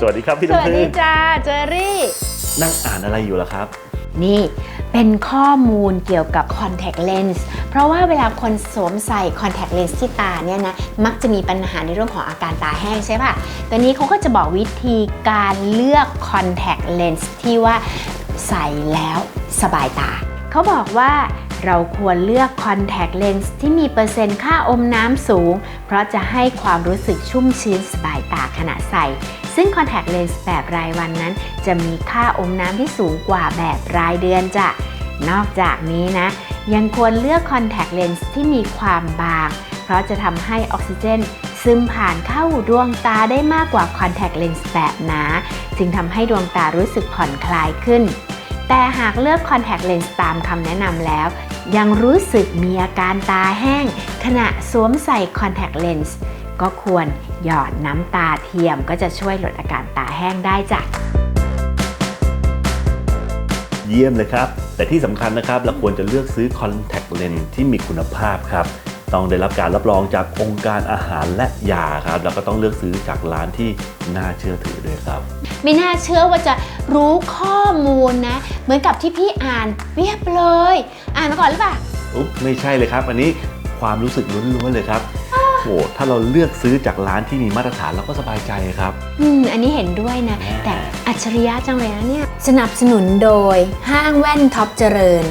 สวัสดีครับพี่สน้ำวัสพึ่ดีงจ้าเจอรี่ นั่งอ่านอะไรอยู่ล่ะครับ นี่เป็นข้อมูลเกี่ยวกับ contact lens เพราะว่าเวลาคนสวมใส่ contact lens ที่ตาเนี่ยนะ มักจะมีปัญหาในเรื่องของอาการตาแห้งใช่ป่ะตอนนี้เขาก็จะบอกวิธีการเลือก contact lens ที่ว่าใส่แล้วสบายตา เขาบอกว่าเราควรเลือก contact lens ที่มีเปอร์เซ็นต์ค่าอมน้ำสูง เพราะจะให้ความรู้สึกชุ่มชื้นสบาย ตาขณะใส่ ซึ่ง contact lens แบบรายวันนั้น จะมีค่าอมน้ำที่สูงกว่าแบบรายเดือนจ้ะ นอกจากนี้นะ ยังควรเลือก contact lens ที่มีความบาง เพราะจะทำให้ออกซิเจนซึมผ่านเข้าดวงตาได้มากกว่า contact lens แบบหนาจึงทำให้ดวงตารู้สึกผ่อนคลายขึ้น แต่หากเลือก contact lens ตามคำแนะนำแล้ว ยังรู้สึกมีอาการตาแห้ง ขณะสวมใส่ contact lens ก็ควรหยอดน้ำตาเทียมก็จะช่วยลดอาการตาแห้งได้จ้ะเยี่ยมเลยครับ แต่ที่สำคัญนะครับ เราควรจะเลือกซื้อ contact lens ที่มีคุณภาพครับ ต้องได้รับการรับรองจากองค์การอาหารและยาครับ แล้วก็ต้องเลือกซื้อจากร้านที่น่าเชื่อถือด้วยครับ ไม่น่าเชื่อว่าจะรู้ข้อมูลนะ เหมือนกับที่พี่อ่านเรียบเลย อ่านมาก่อนหรือเปล่าอุ๊บไม่ใช่เลยครับ อันนี้ความรู้สึกล้วนๆเลยครับ โอ้ถ้าเราเลือกซื้อจากร้านที่มีมาตรฐานเราก็สบายใจครับ อืม อันนี้เห็นด้วยนะแน่แต่อัจฉริยะจังเลยนะเนี่ย สนับสนุนโดยห้างแว่นท็อปเจริญ